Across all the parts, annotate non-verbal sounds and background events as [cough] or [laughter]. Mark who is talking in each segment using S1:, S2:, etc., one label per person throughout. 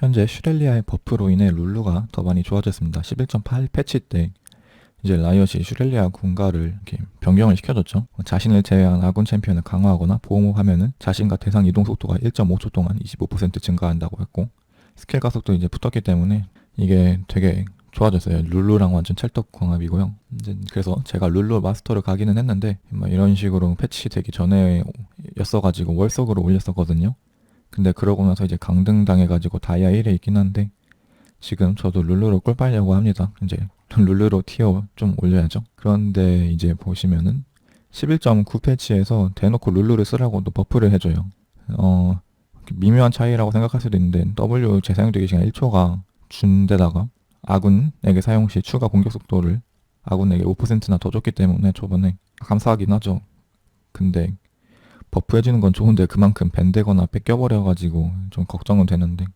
S1: 현재 슈렐리아의 버프로 인해 룰루가 더 많이 좋아졌습니다. 11.8 패치 때 이제 라이엇이 슈렐리아 군가를 이렇게 변경을 시켜줬죠. 자신을 제외한 아군 챔피언을 강화하거나 보호하면은 자신과 대상 이동 속도가 1.5초 동안 25% 증가한다고 했고 스킬 가속도 이제 붙었기 때문에 이게 되게 좋아졌어요. 룰루랑 완전 찰떡 궁합이고요. 이제 그래서 제가 룰루 마스터를 가기는 했는데 뭐 이런 식으로 패치되기 전에 였어가지고 월석으로 올렸었거든요. 근데 그러고 나서 이제 강등 당해가지고 다이아 1에 있긴 한데 지금 저도 룰루로 꿀 빨려고 합니다. 이제 [laughs] 룰루로 티어 좀 올려야죠. 그런데 이제 보시면은 11.9 패치에서 대놓고 룰루를 쓰라고 또 버프를 해줘요. 어, 미묘한 차이라고 생각할 수도 있는데 W 재사용되기 시간 1초가 준 데다가 아군에게 사용 시 추가 공격 속도를 아군에게 5%나 더 줬기 때문에 저번에 감사하긴 하죠. 근데 버프 해주는 건 좋은데 그만큼 밴되거나 뺏겨버려가지고 좀 걱정은 되는데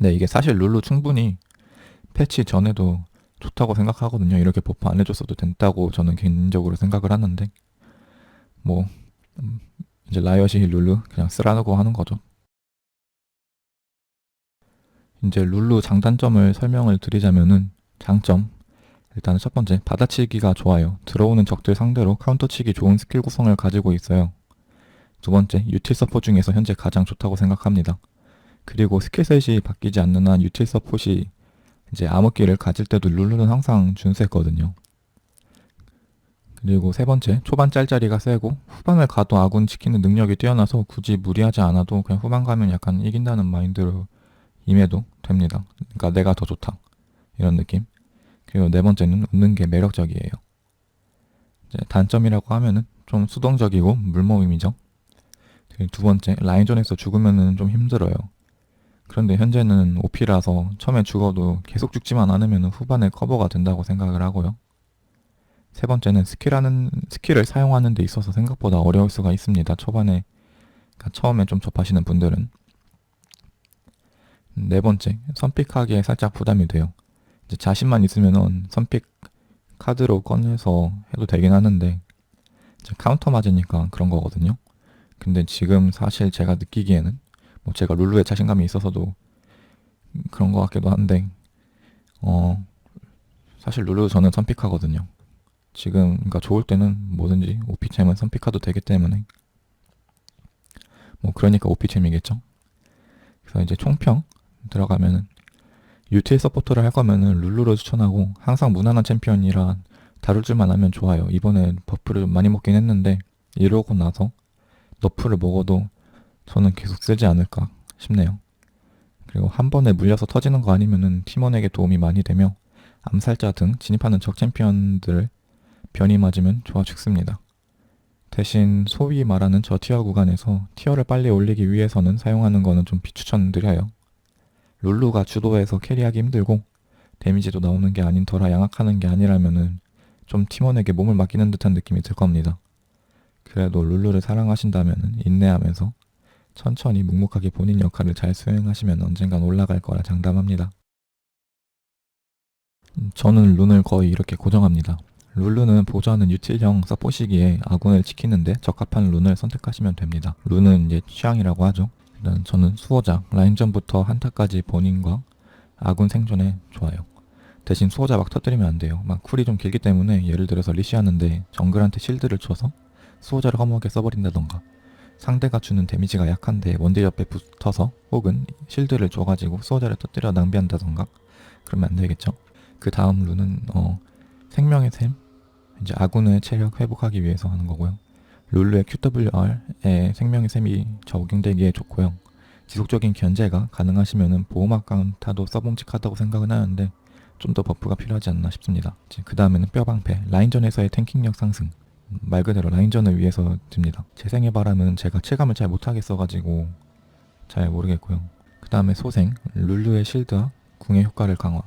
S1: 네 이게 사실 룰루 충분히 패치 전에도 좋다고 생각하거든요. 이렇게 버프 안 해줬어도 된다고 저는 개인적으로 생각을 하는데 뭐 음, 이제 라이엇이 룰루 그냥 쓰라고 하는 거죠. 이제 룰루 장단점을 설명을 드리자면은 장점 일단 첫 번째 받아치기가 좋아요. 들어오는 적들 상대로 카운터치기 좋은 스킬 구성을 가지고 있어요. 두 번째 유틸 서포 중에서 현재 가장 좋다고 생각합니다. 그리고 스킬셋이 바뀌지 않는 한 유틸 서폿이 이제 암흑기를 가질 때도 룰루는 항상 준수했거든요. 그리고 세 번째, 초반 짤짤이가 세고 후반을 가도 아군 지키는 능력이 뛰어나서 굳이 무리하지 않아도 그냥 후반 가면 약간 이긴다는 마인드로 임해도 됩니다. 그러니까 내가 더 좋다. 이런 느낌. 그리고 네 번째는 웃는 게 매력적이에요. 이제 단점이라고 하면은 좀 수동적이고 물모임이죠. 그리고 두 번째, 라인전에서 죽으면은 좀 힘들어요. 그런데 현재는 OP라서 처음에 죽어도 계속 죽지만 않으면 후반에 커버가 된다고 생각을 하고요. 세 번째는 스킬하는 스킬을 사용하는 데 있어서 생각보다 어려울 수가 있습니다. 초반에 그러니까 처음에 좀 접하시는 분들은 네 번째 선픽하기에 살짝 부담이 돼요. 이제 자신만 있으면은 선픽 카드로 꺼내서 해도 되긴 하는데 카운터 맞으니까 그런 거거든요. 근데 지금 사실 제가 느끼기에는 뭐 제가 룰루에 자신감이 있어서도 그런 것 같기도 한데 어 사실 룰루 저는 선픽하거든요. 지금 그러니까 좋을 때는 뭐든지 오피챔은 선픽해도 되기 때문에 뭐 그러니까 오피챔이겠죠. 그래서 이제 총평 들어가면은 유틸 서포터를 할 거면은 룰루를 추천하고 항상 무난한 챔피언이라 다룰 줄만 알면 좋아요. 이번에 버프를 좀 많이 먹긴 했는데 이러고 나서 너프를 먹어도 저는 계속 쓰지 않을까 싶네요. 그리고 한 번에 물려서 터지는 거 아니면은 팀원에게 도움이 많이 되며 암살자 등 진입하는 적 챔피언들을 변이 맞으면 좋아 죽습니다. 대신 소위 말하는 저 티어 구간에서 티어를 빨리 올리기 위해서는 사용하는 거는 좀 비추천드려요. 룰루가 주도해서 캐리하기 힘들고 데미지도 나오는 게 아닌 더라 양악하는 게 아니라면은 좀 팀원에게 몸을 맡기는 듯한 느낌이 들 겁니다. 그래도 룰루를 사랑하신다면은 인내하면서 천천히 묵묵하게 본인 역할을 잘 수행하시면 언젠간 올라갈 거라 장담합니다. 음, 저는 룬을 거의 이렇게 고정합니다. 룰루는 보조하는 유틸형 서포시기에 아군을 지키는데 적합한 룬을 선택하시면 됩니다. 룬은 이제 취향이라고 하죠. 일단 저는 수호자, 라인전부터 한타까지 본인과 아군 생존에 좋아요. 대신 수호자 막 터뜨리면 안 돼요. 막 쿨이 좀 길기 때문에 예를 들어서 리시하는데 정글한테 실드를 줘서 수호자를 허무하게 써버린다던가 상대가 주는 데미지가 약한데 원딜 옆에 붙어서 혹은 실드를 줘가지고 수호자를 터뜨려 낭비한다던가 그러면 안 되겠죠. 그 다음 룬은 어, 생명의 샘 이제 아군의 체력 회복하기 위해서 하는 거고요. 룰루의 QWR에 생명의 샘이 적용되기에 좋고요. 지속적인 견제가 가능하시면은 보호막 강타도 써봄직하다고 생각은 하는데 좀 더 버프가 필요하지 않나 싶습니다. 그 다음에는 뼈방패, 라인전에서의 탱킹력 상승. 말 그대로 라인전을 위해서 듭니다. 재생의 바람은 제가 체감을 잘 못하겠어가지고 잘 모르겠고요. 그 다음에 소생, 룰루의 실드와 궁의 효과를 강화.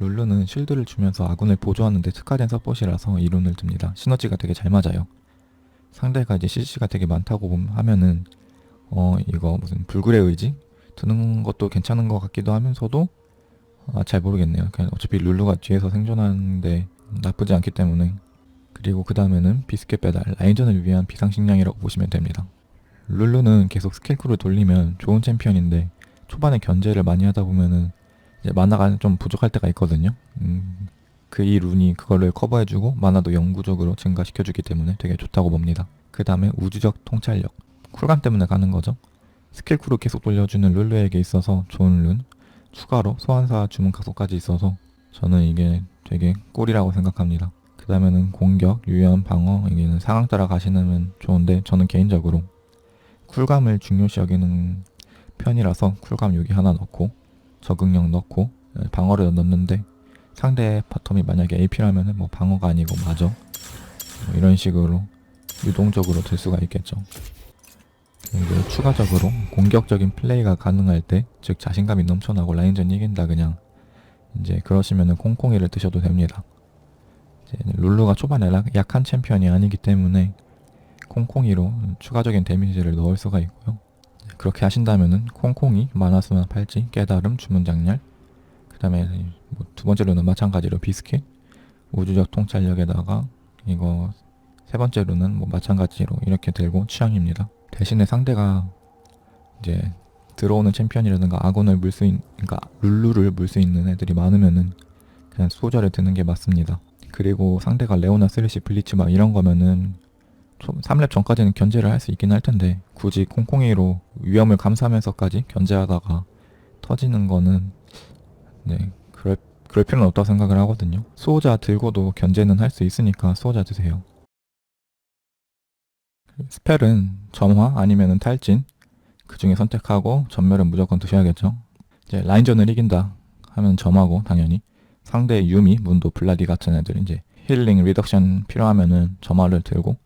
S1: 룰루는 실드를 주면서 아군을 보조하는데 특화된 서폿이라서 이론을 듭니다. 시너지가 되게 잘 맞아요. 상대가 이제 CC가 되게 많다고 봄- 하면은 어 이거 무슨 불굴의 의지 드는 것도 괜찮은 것 같기도 하면서도 아, 잘 모르겠네요. 그냥 어차피 룰루가 뒤에서 생존하는데 나쁘지 않기 때문에 그리고 그 다음에는 비스켓 배달 라인전을 위한 비상식량이라고 보시면 됩니다. 룰루는 계속 스킬쿨을 돌리면 좋은 챔피언인데 초반에 견제를 많이 하다 보면은 이제 만화가 좀 부족할 때가 있거든요. 음, 그 이 룬이 그거를 커버해주고 만화도 영구적으로 증가시켜주기 때문에 되게 좋다고 봅니다. 그 다음에 우주적 통찰력. 쿨감 때문에 가는 거죠. 스킬 쿨을 계속 돌려주는 룰루에게 있어서 좋은 룬. 추가로 소환사 주문 각소까지 있어서 저는 이게 되게 꿀이라고 생각합니다. 그 다음에는 공격, 유연, 방어, 이게는 상황 따라 가시면 좋은데 저는 개인적으로 쿨감을 중요시 여기는 편이라서 쿨감 여기 하나 넣고 적응력 넣고 네, 방어를 넣는데 상대 바텀이 만약에 AP라면은 뭐 방어가 아니고 마저 뭐 이런 식으로 유동적으로 될 수가 있겠죠. 이게 추가적으로 공격적인 플레이가 가능할 때, 즉 자신감이 넘쳐나고 라인전 이긴다 그냥 이제 그러시면은 콩콩이를 드셔도 됩니다. 룰루가 초반에 라- 약한 챔피언이 아니기 때문에 콩콩이로 추가적인 데미지를 넣을 수가 있고요. 그렇게 하신다면은 콩콩이, 만화수나 팔찌, 깨달음, 주문장렬 그 다음에 뭐 두 번째로는 마찬가지로 비스킷, 우주적 통찰력에다가 이거 세 번째로는 뭐 마찬가지로 이렇게 들고 취향입니다. 대신에 상대가 이제 들어오는 챔피언이라든가 아군을 물 수 있는 그러니까 룰루를 물 수 있는 애들이 많으면은 그냥 수호자를 드는 게 맞습니다. 그리고 상대가 레오나 쓰레시 블리츠 막 이런 거면은 좀 3렙 전까지는 견제를 할 수 있긴 할 텐데 굳이 콩콩이로 위험을 감수하면서까지 견제하다가 터지는 거는 네 그럴 그럴 필요는 없다고 생각을 하거든요. 수호자 들고도 견제는 할 수 있으니까 수호자 드세요. 스펠은 점화 아니면은 탈진 그 중에 선택하고 전멸은 무조건 드셔야겠죠. 이제 라인전을 이긴다 하면 점하고 당연히 상대 유미, 문도, 블라디 같은 애들 이제 힐링, 리덕션 필요하면은 점화를 들고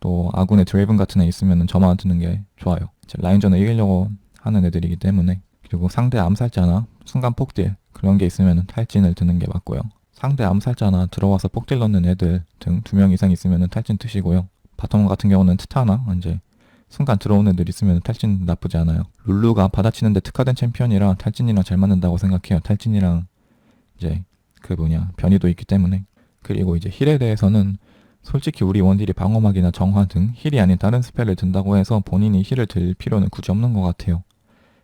S1: 또 아군의 드레이븐 같은 애 있으면은 점화 드는 게 좋아요. 이제 라인전을 이기려고 하는 애들이기 때문에 그리고 상대 암살자나 순간 폭딜 그런 게 있으면은 탈진을 드는 게 맞고요. 상대 암살자나 들어와서 폭딜 넣는 애들 등 두 명 이상 있으면은 탈진 드시고요. 바텀 같은 경우는 트타나 이제 순간 들어오는 애들 있으면 탈진 나쁘지 않아요. 룰루가 받아치는데 특화된 챔피언이라 탈진이랑 잘 맞는다고 생각해요. 탈진이랑 이제 그 뭐냐 변이도 있기 때문에 그리고 이제 힐에 대해서는 솔직히 우리 원딜이 방어막이나 정화 등 힐이 아닌 다른 스펠을 든다고 해서 본인이 힐을 들 필요는 굳이 없는 것 같아요.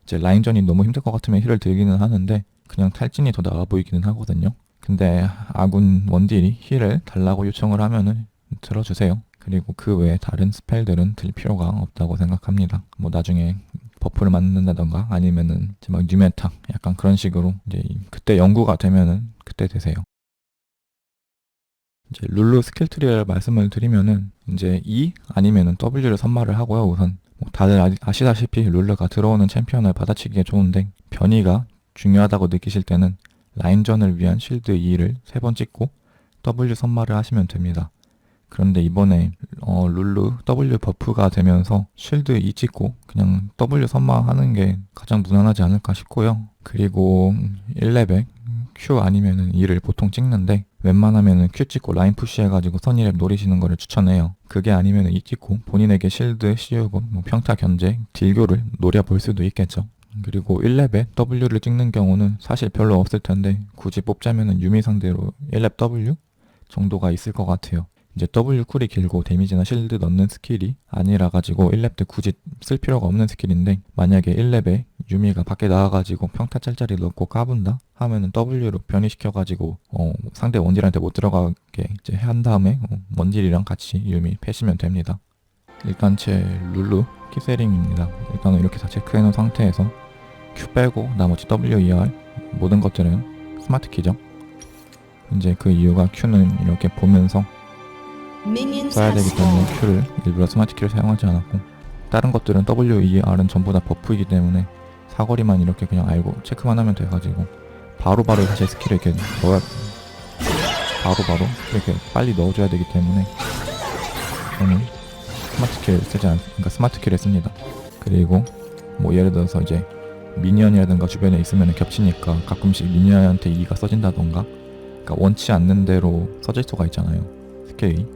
S1: 이제 라인전이 너무 힘들 것 같으면 힐을 들기는 하는데 그냥 탈진이 더 나아 보이기는 하거든요. 근데 아군 원딜이 힐을 달라고 요청을 하면은 들어주세요. 그리고 그 외에 다른 스펠들은 들 필요가 없다고 생각합니다. 뭐 나중에 버프를 맞는다던가 아니면은 이제 막 뉴메타 약간 그런 식으로 이제 이- 그때 연구가 되면은 그때 되세요. 이제 룰루 스킬 트리를 말씀을 드리면은 이제 E 아니면은 W를 선마를 하고요 우선 뭐 다들 아- 아시다시피 룰루가 들어오는 챔피언을 받아치기에 좋은데 변이가 중요하다고 느끼실 때는 라인전을 위한 쉴드 E를 세번 찍고 W 선마를 하시면 됩니다. 그런데 이번에 어, 룰루 W 버프가 되면서 쉴드 E 찍고 그냥 W 선마하는 게 가장 무난하지 않을까 싶고요. 그리고 1레벨 Q 아니면은 E를 보통 찍는데 웬만하면은 Q 찍고 라인 푸시해가지고 선이랩 노리시는 거를 추천해요. 그게 아니면은 E 찍고 본인에게 실드 씌우고 뭐 평타 견제, 딜교를 노려볼 수도 있겠죠. 그리고 1렙에 W를 찍는 경우는 사실 별로 없을 텐데 굳이 뽑자면은 유미 상대로 1렙 W 정도가 있을 것 같아요. 이제 W 쿨이 길고 데미지나 실드 넣는 스킬이 아니라 가지고 1렙 때 굳이 쓸 필요가 없는 스킬인데 만약에 1렙에 유미가 밖에 나와가지고 평타 짤짤이 넣고 까분다 하면은 W로 변이시켜가지고 어, 상대 원딜한테 못 들어가게 이제 한 다음에 어, 원딜이랑 같이 유미 패시면 됩니다. 일단 제 룰루 키세링입니다. 일단은 이렇게 다 체크해 놓은 상태에서 Q 빼고 나머지 W, E, R 모든 것들은 스마트 키죠. 이제 그 이유가 Q는 이렇게 보면서 써야 되기 때문에 Q를 일부러 스마트 키를 사용하지 않았고 다른 것들은 W, E, R은 전부 다 버프이기 때문에 사거리만 이렇게 그냥 알고 체크만 하면 돼가지고 바로바로 사실 스킬을 이렇게 넣어야 바로바로 이렇게 빨리 넣어줘야 되기 때문에 저는 스마트 키를 쓰지 않, 그러니까 스마트 키를 씁니다. 그리고 뭐 예를 들어서 이제 미니언이라든가 주변에 있으면 겹치니까 가끔씩 미니언한테 E가 써진다던가 그러니까 원치 않는 대로 써질 수가 있잖아요. 스킬이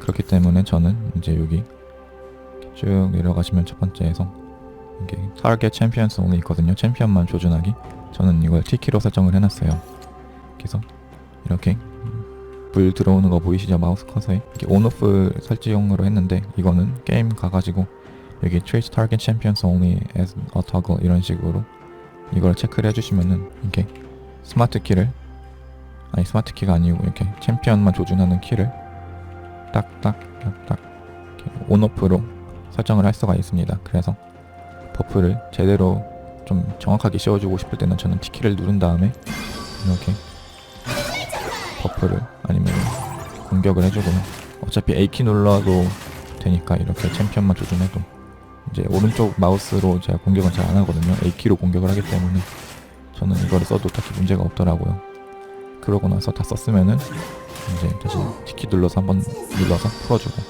S1: 그렇기 때문에 저는 이제 여기 쭉 내려가시면 첫 번째에서 이게 타겟 챔피언스 오늘 있거든요. 챔피언만 조준하기. 저는 이걸 T키로 설정을 해놨어요. 그래서 이렇게 불 들어오는 거 보이시죠? 마우스 커서에 이렇게 온오프 설정으로 했는데 이거는 게임 가가지고 여기 Trace Target Champions Only as a Toggle 이런 식으로 이걸 체크를 해주시면은 이렇게 스마트 키를 아니 스마트 키가 아니고 이렇게 챔피언만 조준하는 키를 딱딱딱딱 온오프로 설정을 할 수가 있습니다. 그래서 버프를 제대로 좀 정확하게 씌워주고 싶을 때는 저는 T키를 누른 다음에 이렇게 버프를 아니면 공격을 해주고요. 어차피 A키 눌러도 되니까 이렇게 챔피언만 조준해도 이제 오른쪽 마우스로 제가 공격은 잘 안 하거든요. A키로 공격을 하기 때문에 저는 이거를 써도 딱히 문제가 없더라고요. 그러고 나서 다 썼으면은 이제 다시 T키 눌러서 한번 눌러서 풀어주고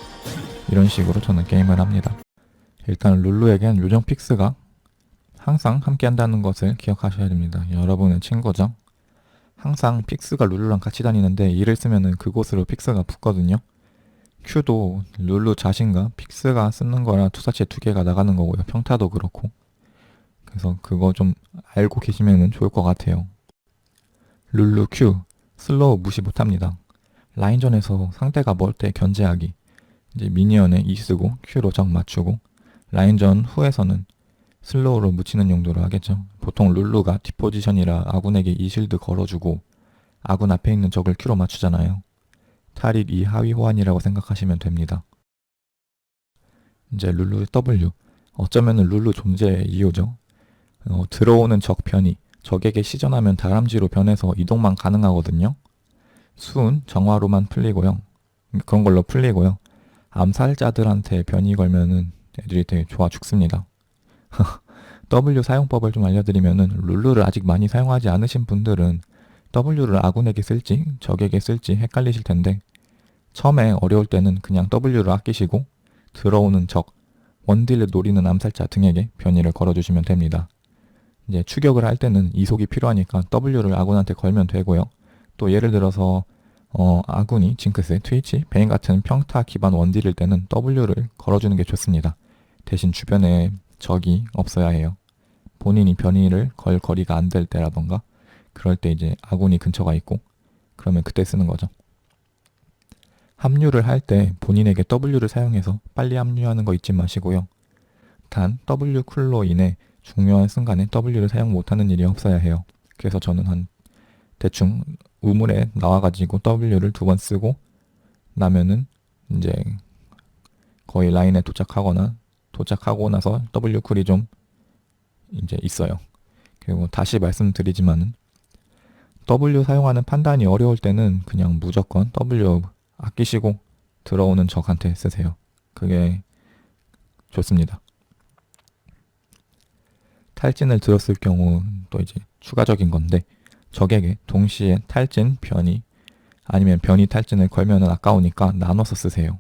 S1: 이런 식으로 저는 게임을 합니다. 일단 룰루에겐 요정 픽스가 항상 함께 한다는 것을 기억하셔야 됩니다. 여러분의 친구죠. 항상 픽스가 룰루랑 같이 다니는데 이를 쓰면은 그곳으로 픽스가 붙거든요. 큐도 룰루 자신과 픽스가 쓰는 거라 투사체 두 개가 나가는 거고요. 평타도 그렇고. 그래서 그거 좀 알고 계시면은 좋을 것 같아요. 룰루 큐 슬로우 무시 못합니다. 라인전에서 상대가 멀 때 견제하기 이제 미니언에 E 쓰고 Q로 적 맞추고 라인전 후에서는 슬로우로 묻히는 용도로 하겠죠. 보통 룰루가 뒷포지션이라 아군에게 E 실드 걸어주고 아군 앞에 있는 적을 Q로 맞추잖아요. 탈익 이 하위 호환이라고 생각하시면 됩니다. 이제 룰루의 W 어쩌면 은 룰루 존재의 이유죠. 어, 들어오는 적 편이 적에게 시전하면 다람쥐로 변해서 이동만 가능하거든요. 수은 정화로만 풀리고요. 그런 걸로 풀리고요. 암살자들한테 변이 걸면은 애들이 되게 좋아 죽습니다. [laughs] W 사용법을 좀 알려드리면은 룰루를 아직 많이 사용하지 않으신 분들은 W를 아군에게 쓸지 적에게 쓸지 헷갈리실 텐데 처음에 어려울 때는 그냥 W를 아끼시고 들어오는 적, 원딜을 노리는 암살자 등에게 변이를 걸어주시면 됩니다. 이제 추격을 할 때는 이속이 필요하니까 W를 아군한테 걸면 되고요. 또 예를 들어서 어, 아군이 징크스, 트위치, 베인 같은 평타 기반 원딜일 때는 W를 걸어주는 게 좋습니다. 대신 주변에 적이 없어야 해요. 본인이 변이를 걸 거리가 안 될 때라던가 그럴 때 이제 아군이 근처가 있고 그러면 그때 쓰는 거죠. 합류를 할 때 본인에게 W를 사용해서 빨리 합류하는 거 잊지 마시고요. 단 W 쿨로 인해 중요한 순간에 W를 사용 못하는 일이 없어야 해요. 그래서 저는 한 대충 우물에 나와가지고 W를 두 번 쓰고 나면은 이제 거의 라인에 도착하거나 도착하고 나서 W 쿨이 좀 이제 있어요. 그리고 다시 말씀드리지만은 W 사용하는 판단이 어려울 때는 그냥 무조건 W 아끼시고 들어오는 적한테 쓰세요. 그게 좋습니다. 탈진을 들었을 경우 또 이제 추가적인 건데 적에게 동시에 탈진, 변이 아니면 변이 탈진을 걸면은 아까우니까 나눠서 쓰세요.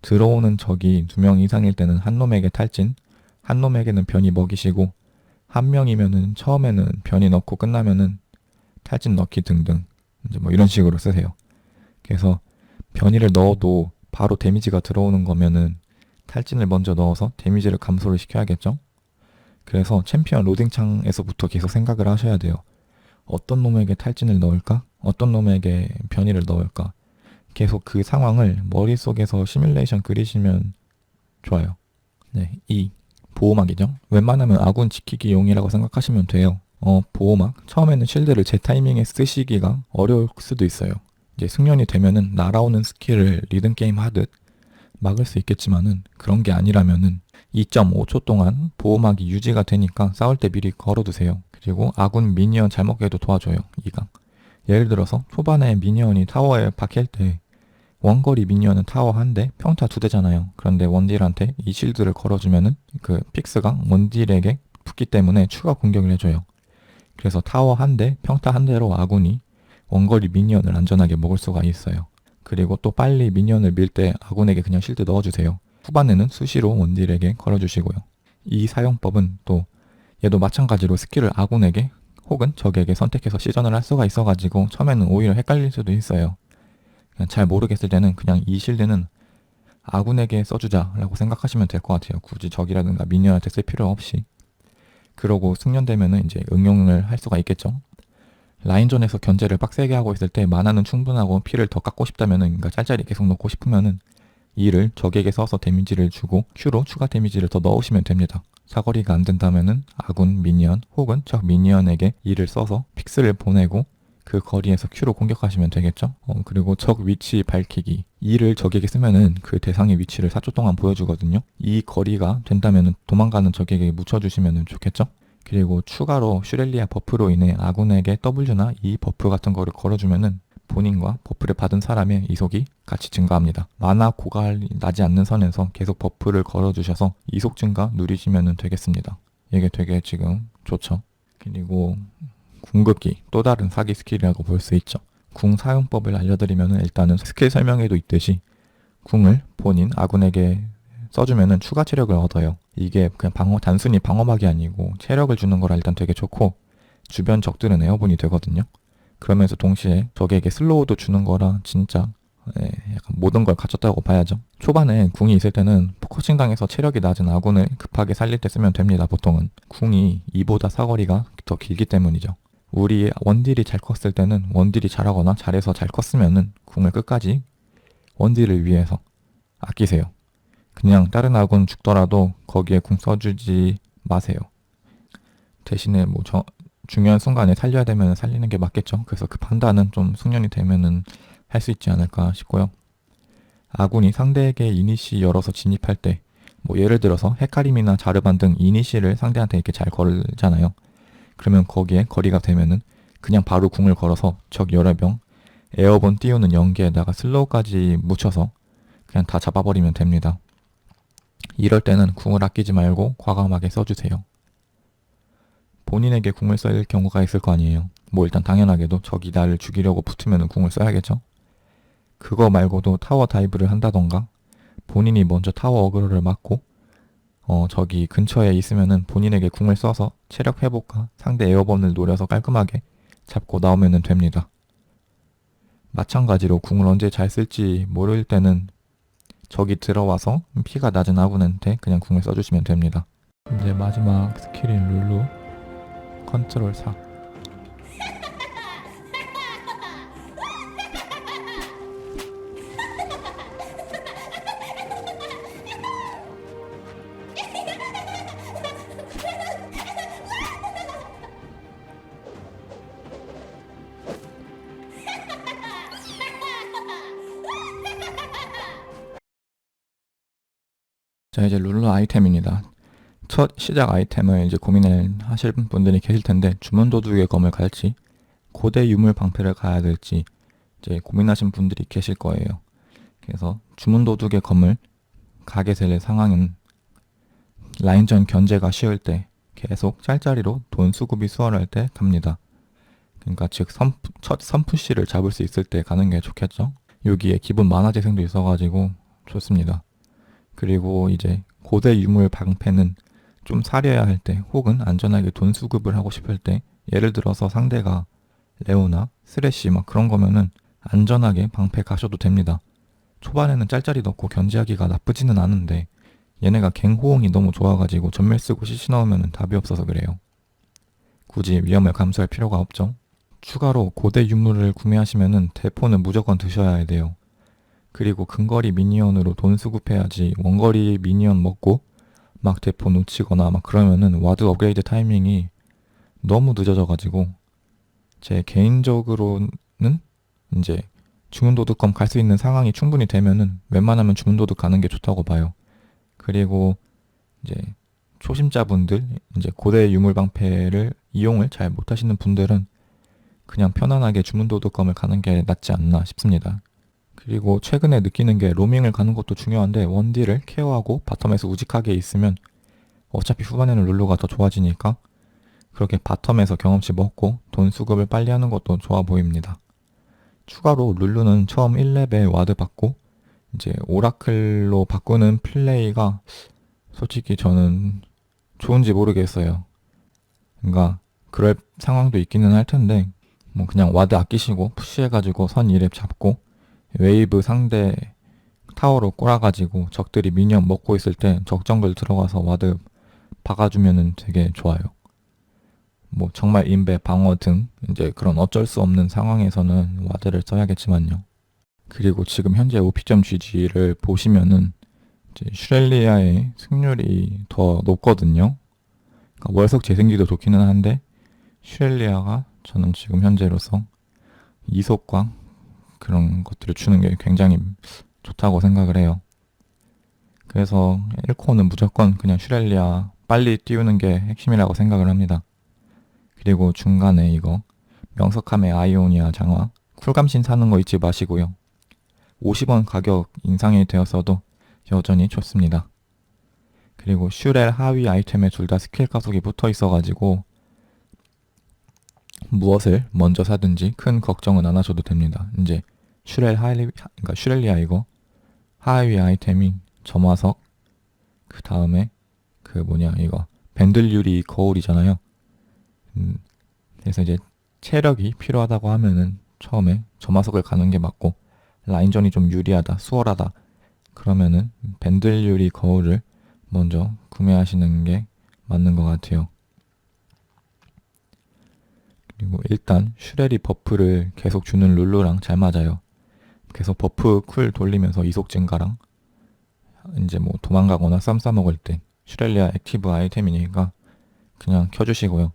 S1: 들어오는 적이 두 명 이상일 때는 한 놈에게 탈진, 한 놈에게는 변이 먹이시고 한 명이면은 처음에는 변이 넣고 끝나면은 탈진 넣기 등등 이제 뭐 이런 식으로 쓰세요. 그래서 변이를 넣어도 바로 데미지가 들어오는 거면은 탈진을 먼저 넣어서 데미지를 감소를 시켜야겠죠? 그래서 챔피언 로딩창에서부터 계속 생각을 하셔야 돼요. 어떤 놈에게 탈진을 넣을까? 어떤 놈에게 변이를 넣을까? 계속 그 상황을 머릿속에서 시뮬레이션 그리시면 좋아요. 네, 이 보호막이죠. 웬만하면 아군 지키기용이라고 생각하시면 돼요. 어, 보호막. 처음에는 쉴드를 제 타이밍에 쓰시기가 어려울 수도 있어요. 이제 숙련이 되면은 날아오는 스킬을 리듬 게임 하듯 막을 수 있겠지만은 그런 게 아니라면은 2.5초 동안 보호막이 유지가 되니까 싸울 때 미리 걸어두세요. 그리고 아군 미니언 잘 먹게도 도와줘요. 이가. 예를 들어서 초반에 미니언이 타워에 박힐 때 원거리 미니언은 타워 한 대, 평타 두 대잖아요. 그런데 원딜한테 이 실드를 걸어주면은 그 픽스가 원딜에게 붙기 때문에 추가 공격을 해줘요. 그래서 타워 한 대, 평타 한 대로 아군이 원거리 미니언을 안전하게 먹을 수가 있어요. 그리고 또 빨리 미니언을 밀 때 아군에게 그냥 실드 넣어주세요. 후반에는 수시로 원딜에게 걸어주시고요. 이 사용법은 또 얘도 마찬가지로 스킬을 아군에게 혹은 적에게 선택해서 시전을 할 수가 있어가지고 처음에는 오히려 헷갈릴 수도 있어요. 그냥 잘 모르겠을 때는 그냥 이 실드는 아군에게 써주자라고 생각하시면 될 것 같아요. 굳이 적이라든가 미니언한테 쓸 필요 없이. 그러고 숙련되면은 이제 응용을 할 수가 있겠죠. 라인전에서 견제를 빡세게 하고 있을 때 만화는 충분하고 피를 더 깎고 싶다면은 그러니까 짤짤이 계속 넣고 싶으면은 이를 적에게 써서 데미지를 주고 Q로 추가 데미지를 더 넣으시면 됩니다. 사거리가 안 된다면은 아군 미니언 혹은 적 미니언에게 E를 써서 픽스를 보내고 그 거리에서 Q로 공격하시면 되겠죠. 어, 그리고 적 위치 밝히기. E를 적에게 쓰면은 그 대상의 위치를 4초 동안 보여주거든요. 이 거리가 된다면은 도망가는 적에게 묻혀주시면 좋겠죠. 그리고 추가로 슈렐리아 버프로 인해 아군에게 W나 E 버프 같은 거를 걸어주면은 본인과 버프를 받은 사람의 이속이 같이 증가합니다. 만화 고갈이 나지 않는 선에서 계속 버프를 걸어주셔서 이속 증가 누리시면 되겠습니다. 이게 되게 지금 좋죠. 그리고 궁극기 또 다른 사기 스킬이라고 볼 수 있죠. 궁 사용법을 알려드리면 일단은 스킬 설명에도 있듯이 궁을 본인 아군에게 써주면은 추가 체력을 얻어요. 이게 그냥 방어 단순히 방어막이 아니고 체력을 주는 거라 일단 되게 좋고 주변 적들은 에어본이 되거든요. 그러면서 동시에 적에게 슬로우도 주는 거라 진짜 예, 약간 모든 걸 갖췄다고 봐야죠. 초반에 궁이 있을 때는 포커싱 당해서 체력이 낮은 아군을 급하게 살릴 때 쓰면 됩니다. 보통은 궁이 이보다 사거리가 더 길기 때문이죠. 우리 원딜이 잘 컸을 때는 원딜이 잘하거나 잘해서 잘 컸으면은 궁을 끝까지 원딜을 위해서 아끼세요. 그냥 다른 아군 죽더라도 거기에 궁 써주지 마세요. 대신에 뭐 저, 중요한 순간에 살려야 되면 살리는 게 맞겠죠. 그래서 그 판단은 좀 숙련이 되면은 할 수 있지 않을까 싶고요. 아군이 상대에게 이니시 열어서 진입할 때, 뭐 예를 들어서 헤카림이나 자르반 등 이니시를 상대한테 이렇게 잘 걸잖아요. 그러면 거기에 거리가 되면은 그냥 바로 궁을 걸어서 적 여러 명 에어본 띄우는 연계에다가 슬로우까지 묻혀서 그냥 다 잡아버리면 됩니다. 이럴 때는 궁을 아끼지 말고 과감하게 써주세요. 본인에게 궁을 써야 할 경우가 있을 거 아니에요. 뭐 일단 당연하게도 적이 나를 죽이려고 붙으면 궁을 써야겠죠. 그거 말고도 타워 다이브를 한다던가 본인이 먼저 타워 어그로를 맞고 어 저기 근처에 있으면은 본인에게 궁을 써서 체력 회복과 상대 에어본을 노려서 깔끔하게 잡고 나오면 됩니다. 마찬가지로 궁을 언제 잘 쓸지 모를 때는 적이 들어와서 피가 낮은 아군한테 그냥 궁을 써주시면 됩니다. 이제 마지막 스킬인 룰루 컨트롤 4 첫 시작 아이템을 이제 고민을 하실 분들이 계실 텐데 주문 도둑의 검을 갈지 고대 유물 방패를 가야 될지 이제 고민하신 분들이 계실 거예요. 그래서 주문 도둑의 검을 가게 될 상황은 라인전 견제가 쉬울 때 계속 짤짤이로 돈 수급이 수월할 때 갑니다. 그러니까 즉 선, 첫 선푸시를 잡을 수 있을 때 가는 게 좋겠죠. 여기에 기본 만화 재생도 있어가지고 좋습니다. 그리고 이제 고대 유물 방패는 좀 사려야 할 때 혹은 안전하게 돈 수급을 하고 싶을 때 예를 들어서 상대가 레오나 스레시 막 그런 거면은 안전하게 방패 가셔도 됩니다. 초반에는 짤짤이 넣고 견제하기가 나쁘지는 않은데 얘네가 갱호응이 너무 좋아가지고 전멸 쓰고 CC 넣으면 답이 없어서 그래요. 굳이 위험을 감수할 필요가 없죠. 추가로 고대 유물을 구매하시면은 대포는 무조건 드셔야 돼요. 그리고 근거리 미니언으로 돈 수급해야지 원거리 미니언 먹고 막 대포 놓치거나 막 그러면은 와드 업그레이드 타이밍이 너무 늦어져가지고 제 개인적으로는 이제 주문도둑검 갈 수 있는 상황이 충분히 되면은 웬만하면 주문도둑 가는 게 좋다고 봐요. 그리고 이제 초심자분들 이제 고대 유물 방패를 이용을 잘 못하시는 분들은 그냥 편안하게 주문도둑검을 가는 게 낫지 않나 싶습니다. 그리고 최근에 느끼는 게 로밍을 가는 것도 중요한데 원딜을 케어하고 바텀에서 우직하게 있으면 어차피 후반에는 룰루가 더 좋아지니까 그렇게 바텀에서 경험치 먹고 돈 수급을 빨리 하는 것도 좋아 보입니다. 추가로 룰루는 처음 1렙에 와드 받고 이제 오라클로 바꾸는 플레이가 솔직히 저는 좋은지 모르겠어요. 그러니까 그럴 상황도 있기는 할 텐데 뭐 그냥 와드 아끼시고 푸시해가지고 선 2렙 잡고 웨이브 상대 타워로 꼬라가지고 적들이 미니언 먹고 있을 때 적정글 들어가서 와드 박아주면은 되게 좋아요. 뭐 정말 인베 방어 등 이제 그런 어쩔 수 없는 상황에서는 와드를 써야겠지만요. 그리고 지금 현재 OP점 GG를 보시면은 슈렐리아의 승률이 더 높거든요. 그러니까 월석 재생기도 좋기는 한데 슈렐리아가 저는 지금 현재로서 이속과 그런 것들을 주는 게 굉장히 좋다고 생각을 해요. 그래서 1코어는 무조건 그냥 슈렐리아 빨리 띄우는 게 핵심이라고 생각을 합니다. 그리고 중간에 이거 명석함의 아이오니아 장화 쿨감신 사는 거 잊지 마시고요. 50원 가격 인상이 되었어도 여전히 좋습니다. 그리고 슈렐 하위 아이템에 둘 다 스킬 가속이 붙어 있어가지고 무엇을 먼저 사든지 큰 걱정은 안 하셔도 됩니다. 이제 슈렐 하이 그러니까 슈렐리아 이거 하위 아이템이 점화석 그 다음에 그 뭐냐 이거 밴들 유리 거울이잖아요. 음, 그래서 이제 체력이 필요하다고 하면은 처음에 점화석을 가는 게 맞고 라인전이 좀 유리하다, 수월하다 그러면은 밴들 유리 거울을 먼저 구매하시는 게 맞는 것 같아요. 그리고 일단 슈렐이 버프를 계속 주는 룰루랑 잘 맞아요. 계속 버프 쿨 돌리면서 이속 증가랑 이제 뭐 도망가거나 쌈 싸먹을 때 슈렐리아 액티브 아이템이니까 그냥 켜주시고요.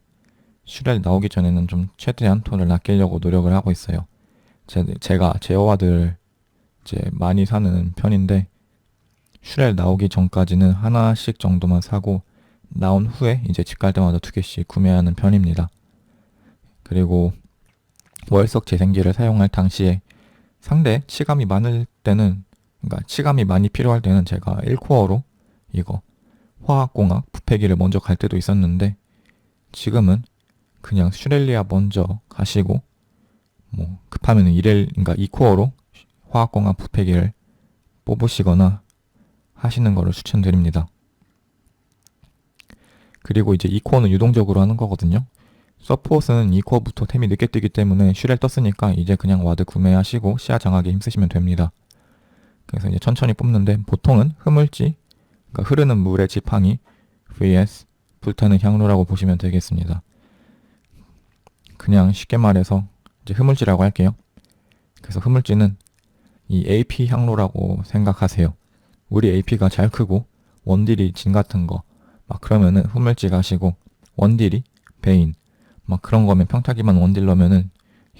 S1: 슈렐 나오기 전에는 좀 최대한 톤을 아끼려고 노력을 하고 있어요. 제, 제가 제어와들 이제 많이 사는 편인데 슈렐 나오기 전까지는 하나씩 정도만 사고 나온 후에 이제 집 갈 때마다 두 개씩 구매하는 편입니다. 그리고 월석 재생기를 사용할 당시에 상대 치감이 많을 때는 그러니까 치감이 많이 필요할 때는 제가 1코어로 이거 화학공학 부패기를 먼저 갈 때도 있었는데 지금은 그냥 슈렐리아 먼저 가시고 뭐 급하면 이렐 그러니까 2코어로 화학공학 부패기를 뽑으시거나 하시는 거를 추천드립니다. 그리고 이제 2코어는 유동적으로 하는 거거든요. 서폿은 2코어부터 템이 늦게 뜨기 때문에 슈렐 떴으니까 이제 그냥 와드 구매하시고 시야 장하게 힘쓰시면 됩니다. 그래서 이제 천천히 뽑는데 보통은 흐물지, 그러니까 흐르는 물의 지팡이 vs 불타는 향로라고 보시면 되겠습니다. 그냥 쉽게 말해서 이제 흐물지라고 할게요. 그래서 흐물지는 이 AP 향로라고 생각하세요. 우리 AP가 잘 크고 원딜이 진 같은 거 막 그러면은 흐물지 가시고 원딜이 베인 막 그런 거면 평타기만 원딜 넣으면은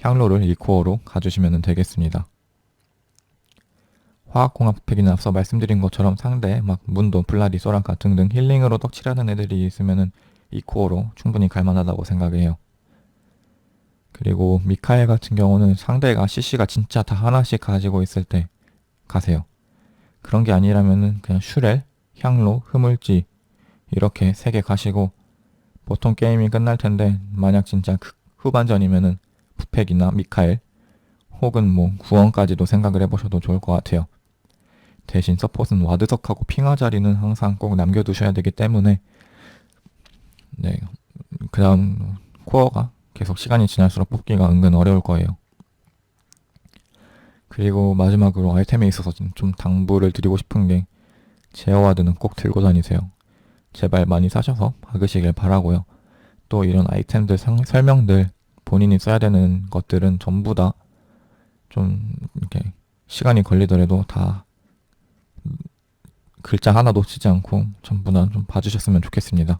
S1: 향로를 2코어로 가주시면 되겠습니다. 화학공학 팩이는 앞서 말씀드린 것처럼 상대 막 문도, 블라디, 소란카 등등 힐링으로 떡칠하는 애들이 있으면은 2코어로 충분히 갈만하다고 생각해요. 그리고 미카엘 같은 경우는 상대가 CC가 진짜 다 하나씩 가지고 있을 때 가세요. 그런 게 아니라면은 그냥 슈렐, 향로, 흐물지 이렇게 세 개 가시고 보통 게임이 끝날 텐데 만약 진짜 그 후반전이면은 부팩이나 미카엘 혹은 뭐 구원까지도 생각을 해보셔도 좋을 것 같아요. 대신 서폿은 와드석하고 핑하 자리는 항상 꼭 남겨두셔야 되기 때문에 네, 그 다음 코어가 계속 시간이 지날수록 뽑기가 은근 어려울 거예요. 그리고 마지막으로 아이템에 있어서 좀 당부를 드리고 싶은 게 제어와드는 꼭 들고 다니세요. 제발 많이 사셔서 박으시길 바라고요. 또 이런 아이템들 상, 설명들 본인이 써야 되는 것들은 전부 다 좀 이렇게 시간이 걸리더라도 다 글자 하나 놓치지 않고 전부 다 좀 봐주셨으면 좋겠습니다.